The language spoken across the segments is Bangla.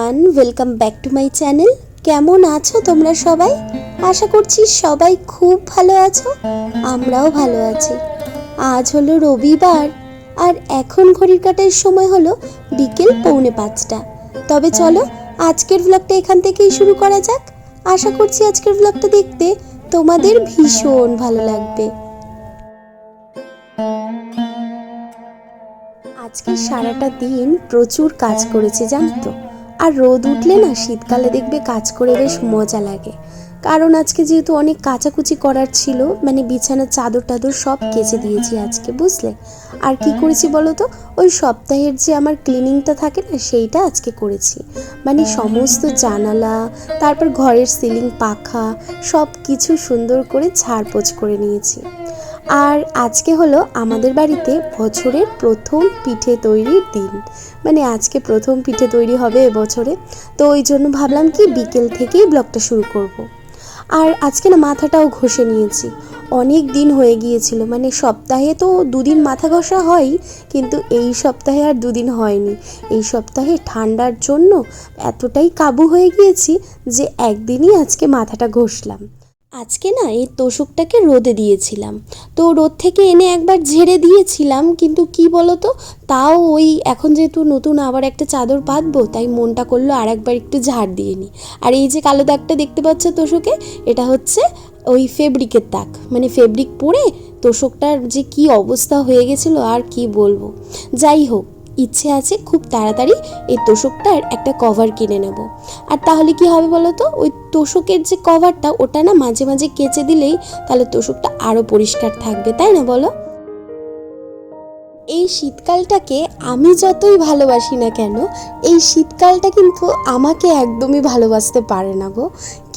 Everyone welcome back to my channel কেমন আছো তোমরা সবাই? আশা করছি সবাই খুব ভালো আছো, আমরাও ভালো আছি। আজ হলো রবিবার, আর এখন ঘড়ির কাটার সময় হলো বিকেল পৌনে পাঁচটা। তবে চলো, আজকের ব্লগটা এখান থেকেই শুরু করা যাক। আশা করছি আজকের ব্লগটা দেখতে তোমাদের ভীষণ ভালো লাগবে। আজকে সারাটা দিন প্রচুর কাজ করেছি, জানো তো। আর রোদ উঠলে না শীতকালে দেখবে কাজ করে বেশ মজা লাগে। কারণ আজকে যেহেতু অনেক কাচাকুচি করার ছিল মানে বিছানার চাদর টাদর সব কেচে দিয়েছি আজকে, বুঝলে? আর কি করেছি বলো তো? ওই সপ্তাহের যে আমার ক্লিনিংটা থাকে না, সেইটা আজকে করেছি। মানে সমস্ত জানালা, তারপর ঘরের সিলিং পাখা সব কিছু সুন্দর করে ঝাড়পোছ করে নিয়েছি। আর আজকে হলো আমাদের বাড়িতে বছরের প্রথম পিঠে তৈরির দিন। মানে আজকে প্রথম পিঠে তৈরি হবে এবছরে। তো ওই জন্য ভাবলাম কি বিকেল থেকেই ব্লগটা শুরু করব। আর আজকে না মাথাটাও ঘষে নিয়েছি। অনেক দিন হয়ে গিয়েছিল। মানে সপ্তাহে তো দুদিন মাথা ঘষা হয়, কিন্তু এই সপ্তাহে আর দুদিন হয়নি। এই সপ্তাহে ঠান্ডার জন্য এতটাই কাবু হয়ে গিয়েছি যে একদিনই আজকে মাথাটা ঘষলাম। আজকে না এই তোষকটাকে রোদে দিয়েছিলাম। তো রোদ থেকে এনে একবার ঝেড়ে দিয়েছিলাম, কিন্তু কি বলতো? তাও ওই এখন যেহেতু নতুন আবার একটা চাদর পাতবো তাই মনটা করল আর একবার একটু ঝাড় দিয়ে নিই আর এই যে কালো দাগটা দেখতে পাচ্ছ তোষকে? এটা হচ্ছে ওই ফেব্রিকের দাগ। মানে ফেব্রিক পরে তোষকটার যে কি অবস্থা হয়ে গেছিল আর কি বলব। যাই হোক ইচ্ছে আছে খুব তাড়াতাড়ি এই তোষকটার একটা কভার কিনে নেব। আর তাহলে কি হবে বলো তো? ওই তোষকের যে কভারটা ওটা না মাঝে মাঝে কেচে দিলেই তাহলে তোষকটা আরও পরিষ্কার থাকবে, তাই না বলো? এই শীতকালটাকে আমি যতই ভালোবাসি না কেন, এই শীতকালটা কিন্তু আমাকে একদমই ভালোবাসতে পারে না গো।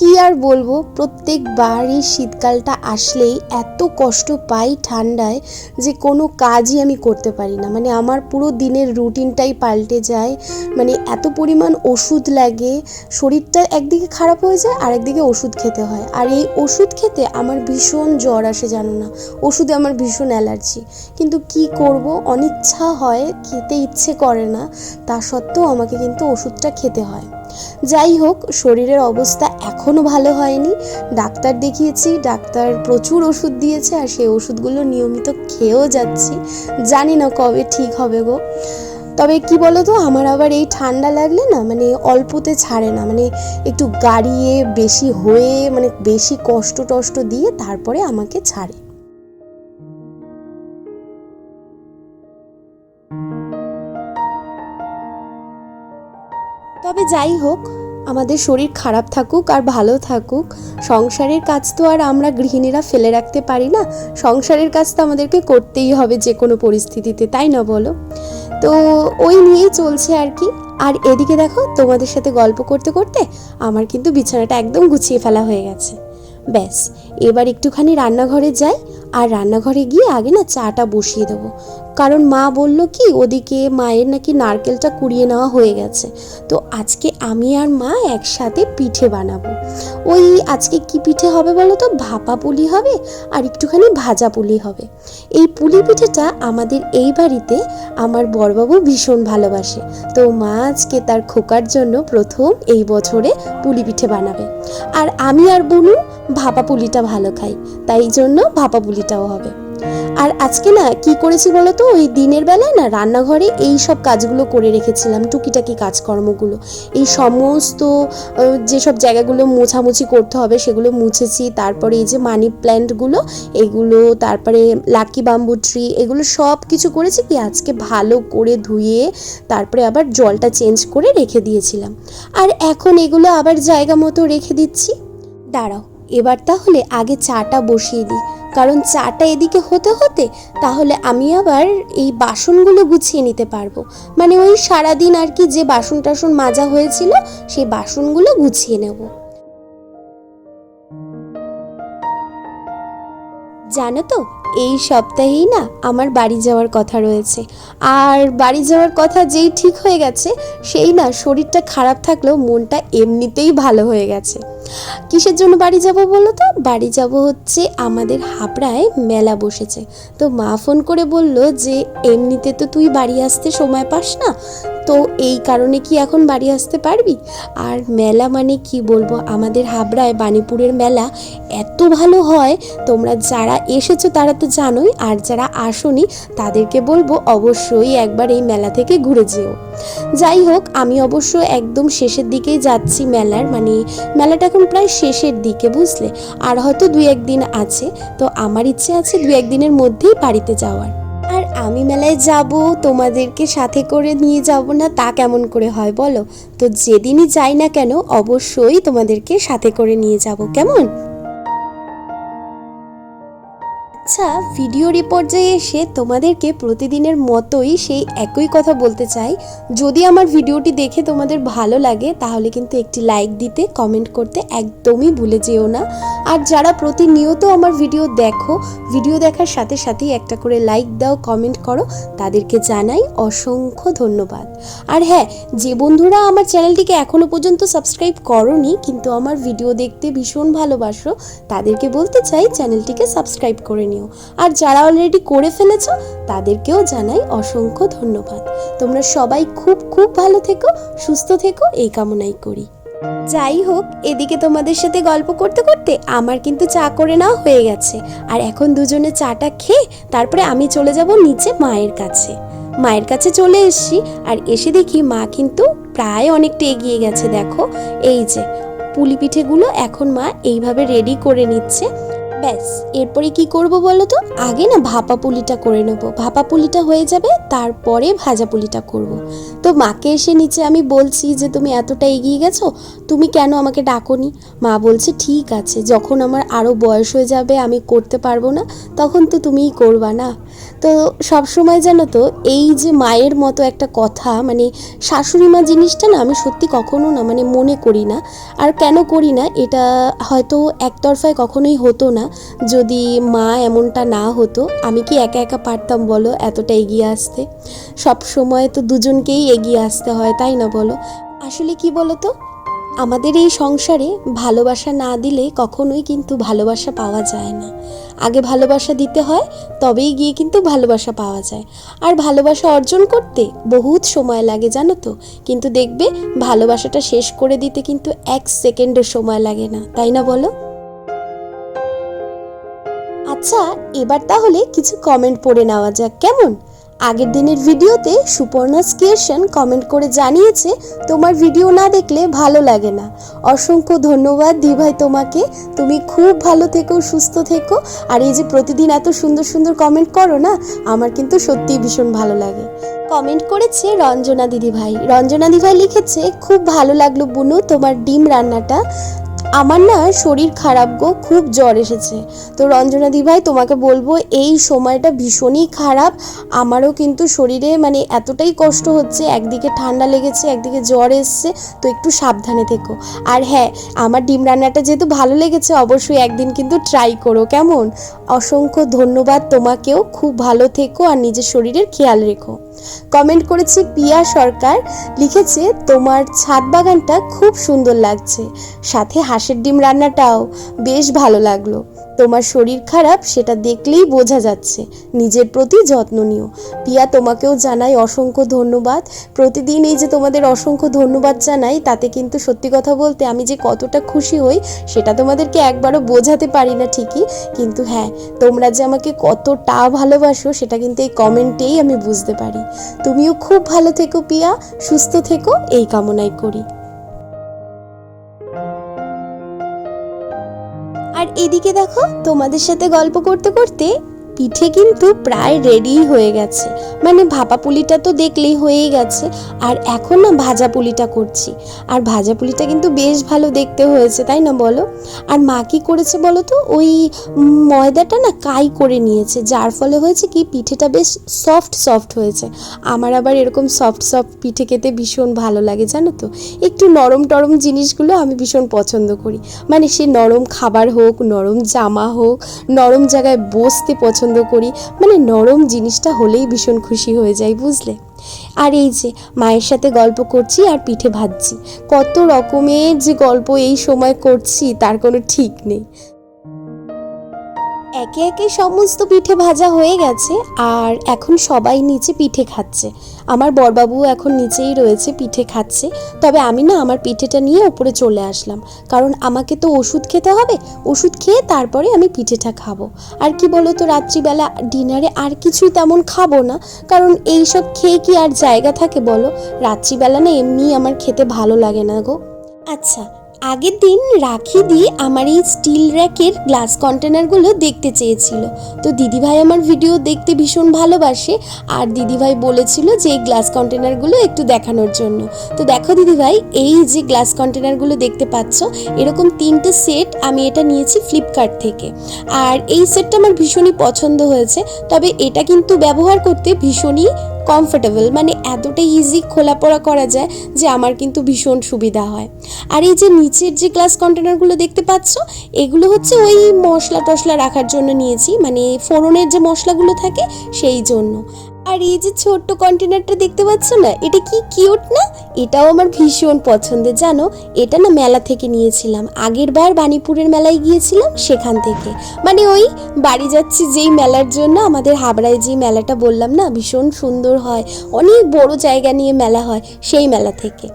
কি আর বলব প্রত্যেকবার এই শীতকালটা আসলেই এত কষ্ট পাই ঠান্ডায় যে কোনো কাজই আমি করতে পারি না। মানে আমার পুরো দিনের রুটিনটাই পাল্টে যায় মানে এত পরিমাণ ওষুধ লাগে, শরীরটা একদিকে খারাপ হয়ে যায় আর একদিকে ওষুধ খেতে হয়। আর এই ওষুধ খেতে আমার ভীষণ জ্বর আসে, জানো না? ওষুধে আমার ভীষণ অ্যালার্জি। কিন্তু কি করব, অনিচ্ছা হয়, খেতে ইচ্ছে করে না, তা সত্ত্বেও আমাকে কিন্তু ওষুধটা খেতে হয়। যাই হোক, শরীরের অবস্থা এখনও ভালো হয়নি। ডাক্তার দেখিয়েছি, ডাক্তার প্রচুর ওষুধ দিয়েছে আর সেই ওষুধগুলো নিয়মিত খেয়েও যাচ্ছি। জানি না কবে ঠিক হবে গো। তবে কি বলো তো আমার আবার এই ঠান্ডা লাগলে না মানে অল্পতে ছাড়ে না। মানে একটু গাড়িয়ে, বেশি হয়ে মানে বেশি কষ্ট টষ্ট দিয়ে তারপরে আমাকে ছাড়ে। তবে যাই হোক, আমাদের শরীর খারাপ থাকুক আর ভালো থাকুক। সংসারের কাজ তো আর আমরা গৃহিণীরা ফেলে রাখতে পারি না। সংসারের কাজ তো আমাদেরকে করতেই হবে যে কোনো পরিস্থিতিতে, তাই না বলো? তো ওই নিয়েই চলছে আর কি। আর এদিকে দেখো, তোমাদের সাথে গল্প করতে করতে আমার কিন্তু বিছানাটা একদম গুছিয়ে ফেলা হয়ে গেছে। ব্যাস, এবার একটুখানি রান্নাঘরে যাই, আর রান্নাঘরে গিয়ে আগে না চাটা বসিয়ে দেবো। কারণ মা বলল কি, ওদিকে মায়ের নাকি নারকেলটা কুড়িয়ে নেওয়া হয়ে গেছে। তো আজকে আমি আর মা একসাথে পিঠে বানাবো। ওই আজকে কি পিঠে হবে বলো তো? ভাপা পুলি হবে আর একটুখানি ভাজা পুলি হবে। এই পুলি পিঠেটা আমাদের এই বাড়িতে আমার বড়বাবু ভীষণ ভালোবাসে। তো মা আজকে তার খোকার জন্য প্রথম এই বছরে পুলি পিঠে বানাবে। আর আমি আর বনু ভাপা পুলিটা ভালো খাই, তাই জন্য ভাপা পুলিটাও হবে। আর আজকে না কি করেছি বলো তো? ওই দিনের বেলায় না রান্নাঘরে এই সব কাজগুলো করে রেখেছিলাম, টুকিটাকি কাজকর্মগুলো। এই সমস্ত যেসব জায়গাগুলো মোছামুছি করতে হবে সেগুলো মুছেছি, তারপরে এই যে মানি প্ল্যান্টগুলো, এগুলো, তারপরে লাকি বাম্বু ট্রি, এগুলো সব কিছু করেছি কি আজকে ভালো করে ধুয়ে, তারপরে আবার জলটা চেঞ্জ করে রেখে দিয়েছিলাম। আর এখন এগুলো আবার জায়গা মতো রেখে দিচ্ছি। দাঁড়াও, এবার তাহলে আগে চাটা বসিয়ে দিই। কারণ চাটা এদিকে হতে হতে তাহলে আমি আবার এই বাসনগুলো গুছিয়ে নিতে পারব। মানে ওই সারাদিন আর কি যে বাসন টাসন মাজা হয়েছিল, সেই বাসনগুলো গুছিয়ে নেব। জানো তো, এই সপ্তাহেই না আমার বাড়ি যাওয়ার কথা রয়েছে। আর বাড়ি যাওয়ার কথা যেই ঠিক হয়ে গেছে, সেই না শরীরটা খারাপ থাকলেও মনটা এমনিতেই ভালো হয়ে গেছে। কিসের জন্য বাড়ি যাব বলো তো? বাড়ি যাব হচ্ছে আমাদের হাবড়ায় মেলা বসেছে। তো মা ফোন করে বলল যে, এমনিতে তো তুই বাড়ি আসতে সময় পাস না, তো এই কারণে কি এখন বাড়ি আসতে পারবি? আর মেলা মানে কি বলব? আমাদের হাবড়ায় বাণীপুরের মেলা এত ভালো হয়, তোমরা যারা এসেছ তারা তো জানোই, আর যারা আসোনি তাদেরকে বলব অবশ্যই একবার এই মেলা থেকে ঘুরে যেও। যাই হোক, আমি অবশ্য একদম শেষের দিকেই যাচ্ছি মেলার মানে মেলাটা এখন প্রায় শেষের দিকে, বুঝলে? আর হয়তো দু একদিন আছে, তো আমার ইচ্ছে আছে দু একদিনের মধ্যেই বাড়িতে যাওয়ার। আর আমি মেলায় যাব, তোমাদেরকে সাথে করে নিয়ে যাব না, তা কেমন করে হয় বলো? তো যেদিনই যাই না কেন, অবশ্যই তোমাদেরকে সাথে করে নিয়ে যাব, কেমন? আচ্ছা ভিডিওর এই পর্যায়ে এসে তোমাদেরকে প্রতিদিনের মতোই সেই একই কথা বলতে চাই। যদি আমার ভিডিওটি দেখে তোমাদের ভালো লাগে, তাহলে কিন্তু একটি লাইক দিতে কমেন্ট করতে একদমই ভুলে যেও না। আর যারা প্রতিনিয়ত আমার ভিডিও দেখো ভিডিও দেখার সাথে সাথেই একটা করে লাইক দাও কমেন্ট করো, তাদেরকে জানাই অসংখ্য ধন্যবাদ। আর হ্যাঁ যে বন্ধুরা আমার চ্যানেলটিকে এখনও পর্যন্ত সাবস্ক্রাইব করনি, কিন্তু আমার ভিডিও দেখতে ভীষণ ভালোবাসো, তাদেরকে বলতে চাই চ্যানেলটিকে সাবস্ক্রাইব করে নিও আর যারা অলরেডি করে ফেলেছ, তাদেরকেও জানাই অসংখ্য ধন্যবাদ। তোমরা সবাই খুব খুব ভালো থেকো, সুস্থ থেকো, এই কামনাই করি। যাই হোক, এদিকে তোমাদের সাথে গল্প করতে করতে আমার কিন্তু চা করে নেওয়া হয়ে গেছে। আর এখন দুজনে চাটা খেয়ে তারপরে আমি চলে যাব নিচে মায়ের কাছে। মায়ের কাছে চলে এসেছি, আর এসে দেখি মা কিন্তু প্রায় অনেকটা এগিয়ে গেছে, দেখো। এই যে, পুলি পিঠেগুলো এখন মা এইভাবে রেডি করে নিচ্ছে। ব্যাস, এরপরে কি করব বলো তো? আগে না ভাপা পুলিটা করে নেব। ভাপা পুলিটা হয়ে যাবে, তারপরে ভাজা পুলিটা করব। তো মাকে এসে নিচে আমি বলছি যে, তুমি এতটা এগিয়ে গেছো? তুমি কেন আমাকে ডাকোনি? মা বলছে, ঠিক আছে, যখন আমার আরও বয়স হয়ে যাবে, আমি করতে পারব না, তখন তো তুমিই করবা না। তো সবসময় জানো তো, এই যে মায়ের মতো একটা কথা মানে শাশুড়ি মা জিনিসটা না আমি সত্যি কখনো না মানে মনে করি না। আর কেন করি না, এটা হয়তো একতরফায় কখনোই হতো না। যদি মা এমনটা না হতো, আমি কি একা একা পারতাম বলো এতটা এগিয়ে আসতে? সব সময় তো দুজনকেই এগিয়ে আসতে হয়, তাই না বলো? আসলে কি বলো তো আমাদের এই সংসারে ভালোবাসা না দিলে কখনোই কিন্তু ভালোবাসা পাওয়া যায় না। আগে ভালোবাসা দিতে হয়, তবেই গিয়ে কিন্তু ভালোবাসা পাওয়া যায়। আর ভালোবাসা অর্জন করতে বহুত সময় লাগে, জানো তো? কিন্তু দেখবে ভালোবাসাটা শেষ করে দিতে কিন্তু এক সেকেন্ডের সময় লাগে না, তাই না বলো? আচ্ছা এবার তাহলে কিছু কমেন্ট পড়ে নেওয়া যাক, কেমন? আগের দিনের ভিডিওতে সুপর্ণা স্কেশন কমেন্ট করে জানিয়েছে, তোমার ভিডিও না দেখলে ভালো লাগে না। অসংখ্য ধন্যবাদ দিভাই তোমাকে, তুমি খুব ভালো থেকো, সুস্থ থেকো। আর এই যে প্রতিদিন এত সুন্দর সুন্দর কমেন্ট করো না, আমার কিন্তু সত্যিই ভীষণ ভালো লাগে। কমেন্ট করেছে রঞ্জনা দিদি ভাই রঞ্জনা দিদি ভাই লিখেছে, খুব ভালো লাগল বুনু, তোমার ডিম রান্নাটা। আমার না শরীর খারাপ গো, খুব জ্বর এসেছে। তো রঞ্জনা দি ভাই, তোমাকে বলব, এই সময়টা ভীষণই খারাপ। আমারও কিন্তু শরীরে মানে এতটাই কষ্ট হচ্ছে, একদিকে ঠান্ডা লেগেছে, একদিকে জ্বর এসছে, তো একটু সাবধানে থেকো। আর হ্যাঁ আমার ডিম রান্নাটা যেহেতু ভালো লেগেছে, অবশ্যই একদিন কিন্তু ট্রাই করো, কেমন? অসংখ্য ধন্যবাদ তোমাকেও, খুব ভালো থেকো আর নিজের শরীরের খেয়াল রেখো। কমেন্ট করেছে পিয়া সরকার, লিখেছে, তোমার ছাদ বাগানটা খুব সুন্দর লাগছে। সাথে হাঁসের ডিম রান্নাটাও বেশ ভালো লাগল। তোমার শরীর খারাপ, সেটা দেখলেই বোঝা যাচ্ছে। নিজের প্রতি যত্ন নিও। পিয়া তোমাকেও জানাই অসংখ্য ধন্যবাদ। প্রতিদিন এই যে তোমাদের অসংখ্য ধন্যবাদ জানাই, তাতে কিন্তু সত্যি কথা বলতে আমি যে কতটা খুশি হই, সেটা তোমাদেরকে একবারও বোঝাতে পারি না ঠিকই। কিন্তু হ্যাঁ তোমরা যে আমাকে কতটা ভালোবাসো, সেটা কিন্তু এই কমেন্টেই আমি বুঝতে পারি। তুমিও খুব ভালো থেকো পিয়া সুস্থ থেকো, এই কামনাই করি। এদিকে দেখো তোমাদের সাথে গল্প করতে করতে পিঠে কিন্তু প্রায় রেডি হয়ে গেছে। মানে ভাপা পুলিটা তো দেখলেই হয়েই গেছে। আর এখন না ভাজা পুলিটা করছি। আর ভাজা পুলিটা কিন্তু বেশ ভালো দেখতে হয়েছে, তাই না বলো? আর মা কি করেছে বলো তো? ওই ময়দাটা না কাই করে নিয়েছে। যার ফলে হয়েছে কি, পিঠেটা বেশ সফট সফট হয়েছে। আমার আবার এরকম সফট সফট পিঠে খেতে ভীষণ ভালো লাগে, জানো তো? একটু নরম টরম জিনিসগুলো আমি ভীষণ পছন্দ করি। মানে সে নরম খাবার হোক, নরম জামা হোক, নরম জায়গায় বসতে পছন্দ পছন্দ করি মানে নরম জিনিসটা হলেই ভীষণ খুশি হয়ে যাই, বুঝলে? আর এই যে মায়ের সাথে গল্প করছি আর পিঠে ভাজছি, কত রকমের যে গল্প এই সময় করছি, তার কোনো ঠিক নেই। একে একে সমস্ত পিঠে ভাজা হয়ে গেছে, আর এখন সবাই নিচে পিঠে খাচ্ছে। আমার বরবাবু এখন নিচেই রয়েছে পিঠে খাচ্ছে। তবে আমি না আমার পিঠেটা নিয়ে ওপরে চলে আসলাম, কারণ আমাকে তো ওষুধ খেতে হবে, ওষুধ খেয়ে তারপরে আমি পিঠেটা খাব। আর কি বলো তো রাত্রিবেলা ডিনারে আর কিছুই তেমন খাব না, কারণ এই সব খেয়ে কি আর জায়গা থাকে বলো? রাত্রিবেলা না এমনি আমার খেতে ভালো লাগে না গো। আচ্ছা আগের দিন রাখি দিয়ে আমার এই স্টিল র্যাকের গ্লাস কন্টেনারগুলো দেখতে চেয়েছিল। তো দিদিভাই আমার ভিডিও দেখতে ভীষণ ভালোবাসে আর দিদিভাই বলেছিল যে এই গ্লাস কন্টেনারগুলো একটু দেখানোর জন্য। তো দেখো দিদিভাই, এই যে গ্লাস কন্টেনারগুলো দেখতে পাচ্ছ, এরকম তিনটে সেট আমি এটা নিয়েছি ফ্লিপকার্ট থেকে। আর এই সেটটা আমার ভীষণই পছন্দ হয়েছে, তবে এটা কিন্তু ব্যবহার করতে ভীষণই কমফোর্টেবল মানে এতটাই ইজি খোলা পড়া করা যায় যে আমার কিন্তু ভীষণ সুবিধা হয়। আর এই যে নিচের যে গ্লাস কন্টেনারগুলো দেখতে পাচ্ছ, এগুলো হচ্ছে ওই মশলা টশলা রাখার জন্য নিয়েছি মানে ফোড়নের যে মশলাগুলো থাকে সেই জন্য। আর এই যে ছোট্ট কন্টেনারটা দেখতে পাচ্ছ না, এটা কি কিউট না? এটাও আমার ভীষণ পছন্দের জানো? এটা না মেলা থেকে নিয়েছিলাম। আগের বার বাণীপুরের মেলায় গিয়েছিলাম সেখান থেকে। মানে ওই বাড়ি যাচ্ছি যেই মেলার জন্য, আমাদের হাবড়ায় যে মেলাটা বললাম না, ভীষণ সুন্দর হয়। অনেক বড় জায়গা নিয়ে মেলা হয় সেই মেলা থেকে।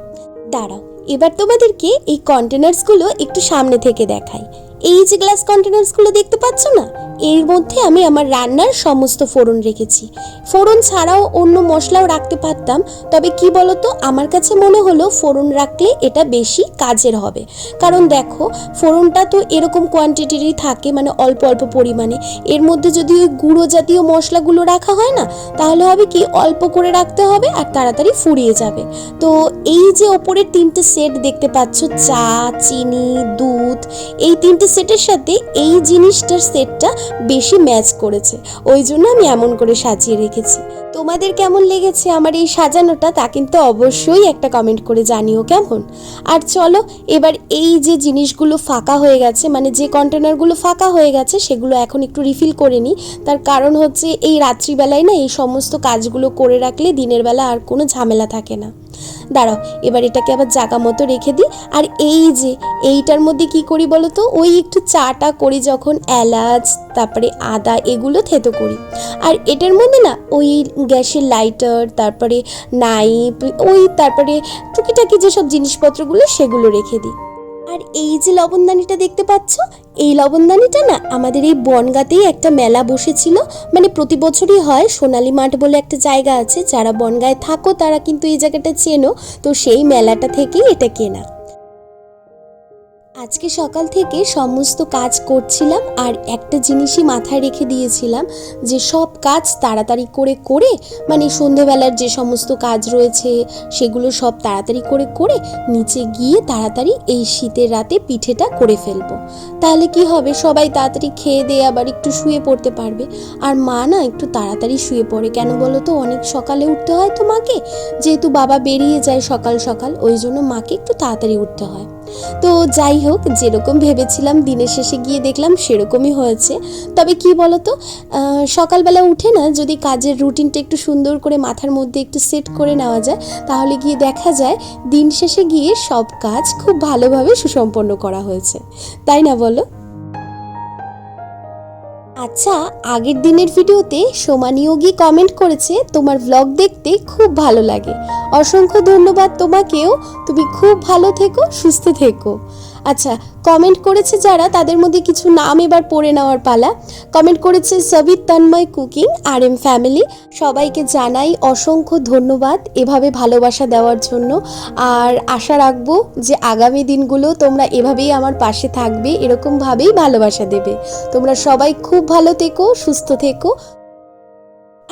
দাঁড়াও, এবার তোমাদেরকে এই কন্টেনার্সগুলো একটু সামনে থেকে দেখাই। এই যে গ্লাস কন্টেনার্সগুলো দেখতে পাচ্ছ না? এর মধ্যে আমি আমার রান্নার সমস্ত ফোড়ন রেখেছি। ফোড়ন ছাড়াও অন্য মশলাও রাখতে পারতাম, তবে কি বলতো, আমার কাছে মনে হলো ফোড়ন রাখলে এটা বেশি কাজের হবে। কারণ দেখো, ফোড়নটা তো এরকম কোয়ান্টিটিরই থাকে মানে অল্প অল্প পরিমাণে। এর মধ্যে যদি ওই গুঁড়ো জাতীয় মশলাগুলো রাখা হয় না, তাহলে হবে কি, অল্প করে রাখতে হবে আর তাড়াতাড়ি ফুরিয়ে যাবে। তো এই যে ওপরের তিনটে সেট দেখতে পাচ্ছ, চা, চিনি, দুধ, এই তিনটে সেটের সাথে এই জিনিসটার সেটটা বেশি ম্যাচ করেছে। ওই জন্য আমি এমন করে সাজিয়ে রেখেছি। তোমাদের কেমন লেগেছে আমার এই সাজানোটা তা কিন্তু অবশ্যই একটা কমেন্ট করে জানিও কেমন। আর চলো, এবার এই যে জিনিসগুলো ফাঁকা হয়ে গেছে মানে যে কন্টেনারগুলো ফাঁকা হয়ে গেছে, সেগুলো এখন একটু রিফিল করে নিই। তার কারণ হচ্ছে এই রাত্রিবেলায় না এই সমস্ত কাজগুলো করে রাখলে দিনের বেলা আর কোনো ঝামেলা থাকে না। দাঁড়াও, এবার এটাকে আবার জাগা মতো রেখে দিই। আর এই যে, এইটার মধ্যে কি করি বলো তো? ওই একটু চাটা করি যখন, এলাচ, তারপরে আদা এগুলো থেতো করি। আর এটার মধ্যে না, ওই গ্যাসের লাইটার, তারপরে নাইফ, ওই তারপরে টুকিটাকি যেসব জিনিসপত্রগুলো সেগুলো রেখে দিই। আর এই যে লবণদানিটা দেখতে পাচ্ছ, এই লবণদানিটা না আমাদের এই বনগাতেই একটা মেলা বসেছিল। মানে প্রতি বছরই হয়, সোনালী মাঠ বলে একটা জায়গা আছে, যারা বনগায় থাকো তারা কিন্তু এই জায়গাটা চেনো। তো সেই মেলাটা থেকেই এটা কেনা। আজকে সকাল থেকে সমস্ত কাজ করছিলাম আর একটা জিনিসই মাথায় রেখে দিয়েছিলাম যে সব কাজ তাড়াতাড়ি করে করে মানে সন্ধেবেলার যে সমস্ত কাজ রয়েছে সেগুলো সব তাড়াতাড়ি করে করে নিচে গিয়ে তাড়াতাড়ি এই শীতের রাতে পিঠেটা করে ফেলব। তাহলে কি হবে? সবাই তাড়াতাড়ি খেয়ে দিয়ে আবার একটু শুয়ে পড়তে পারবে। আর মা না একটু তাড়াতাড়ি শুয়ে পড়ে। কেন বলো তো? অনেক সকালে উঠতে হয় তো মাকে। যেহেতু বাবা বেরিয়ে যায় সকাল সকাল, ওই জন্য মাকে একটু তাড়াতাড়ি উঠতে হয়। তো যাই হোক যেরকম ভেবেছিলাম দিনের শেষে গিয়ে দেখলাম সেরকমই হয়েছে। তবে কি বলতো সকালবেলা উঠে না যদি কাজের রুটিনটা একটু সুন্দর করে মাথার মধ্যে একটু সেট করে নেওয়া যায়, তাহলে গিয়ে দেখা যায় দিন শেষে গিয়ে সব কাজ খুব ভালোভাবে সুসম্পন্ন করা হয়েছে। তাই না বলো? আচ্ছা আগের দিনের ভিডিওতে সোমানিয়োগী কমেন্ট করেছে, তোমার ভ্লগ দেখতে খুব ভালো লাগে। অসংখ্য ধন্যবাদ তোমাকেও। তুমি খুব ভালো থেকো, সুস্থ থেকো। আচ্ছা কমেন্ট করেছে যারা, তাদের মধ্যে কিছু নাম এবার পড়ে নেওয়ার পালা। কমেন্ট করেছে সবিত তন্ময় কুকিং আর এম ফ্যামিলি। সবাইকে জানাই অসংখ্য ধন্যবাদ এভাবে ভালোবাসা দেওয়ার জন্য। আর আশা রাখব যে আগামী দিনগুলো তোমরা এভাবেই আমার পাশে থাকবে, এরকমভাবেই ভালোবাসা দেবে। তোমরা সবাই খুব ভালো থেকো, সুস্থ থেকো।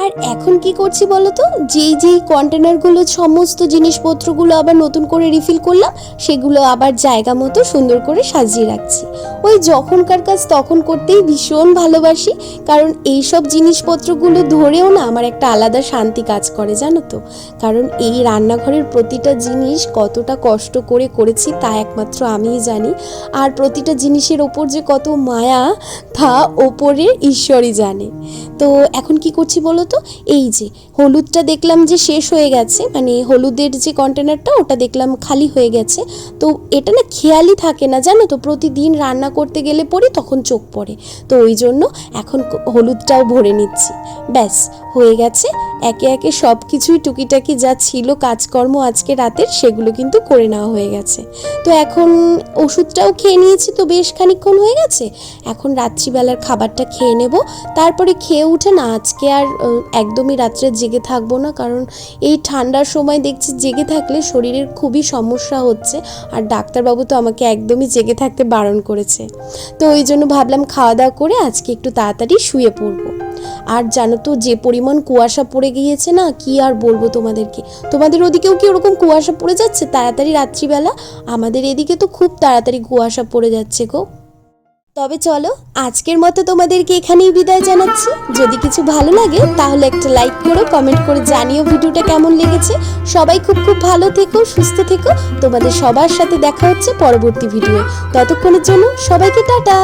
আর এখন কি করছি বলো তো যেই যেই কন্টেনারগুলো সমস্ত জিনিসপত্রগুলো আবার নতুন করে রিফিল করলাম, সেগুলো আবার জায়গা মতো সুন্দর করে সাজিয়ে রাখছি। ওই যখনকার কাজ তখন করতেই ভীষণ ভালোবাসি, কারণ এই সব জিনিসপত্রগুলো ধরেও না আমার একটা আলাদা শান্তি কাজ করে, জানো তো? কারণ এই রান্নাঘরের প্রতিটা জিনিস কতটা কষ্ট করে করেছি তা একমাত্র আমিই জানি, আর প্রতিটা জিনিসের ওপর যে কত মায়া তা ওপরে ঈশ্বরই জানে। তো এখন কি করছি বলো এই যে হলুদটা দেখলাম যে শেষ হয়ে গেছে মানে হলুদের যে কন্টেনারটা ওটা দেখলাম খালি হয়ে গেছে। তো এটা না খেয়ালই থাকে না, জানো তো, প্রতিদিন রান্না করতে গেলে পরে তখন চোখ পড়ে। তো ওই জন্য এখন হলুদটাও ভরে নিচ্ছি। ব্যাস হয়ে গেছে। একে একে সব কিছুই টুকিটাকি যা ছিল কাজকর্ম আজকে রাতের, সেগুলো কিন্তু করে নেওয়া হয়ে গেছে। তো এখন ওষুধটাও খেয়ে নিয়েছি তো বেশ খানিকক্ষণ হয়ে গেছে। এখন রাত্রিবেলার খাবারটা খেয়ে নেব। তারপরে খেয়ে উঠে না, আজকে আর একদমই রাত্রে জেগে থাকব না, কারণ এই ঠান্ডার সময় দেখছি জেগে থাকলে শরীরের খুবই সমস্যা হচ্ছে, আর ডাক্তারবাবু তো আমাকে একদমই জেগে থাকতে বারণ করেছে। তো ওই জন্য ভাবলাম খাওয়া দাওয়া করে আজকে একটু তাড়াতাড়ি শুয়ে পড়ব। আর জানো তো, যে পরিমাণ কুয়াশা পড়ে গিয়েছে না, কি আর বলব তোমাদেরকে? তোমাদের ওদিকেও কি ওরকম কুয়াশা পড়ে যাচ্ছে? তাড়াতাড়ি রাত্রিবেলা? আমাদের এদিকে তো খুব তাড়াতাড়ি কুয়াশা পড়ে যাচ্ছে গো। তবে চলো, আজকের মতো তোমাদেরকে এখানেই বিদায় জানাচ্ছি। যদি কিছু ভালো লাগে, তাহলে একটা লাইক করো কমেন্ট করে জানিও ভিডিওটা কেমন লেগেছে। সবাই খুব খুব ভালো থেকো, সুস্থ থেকো। তোমাদের সবার সাথে দেখা হচ্ছে পরবর্তী ভিডিও ততক্ষণের জন্য সবাইকে টাটা!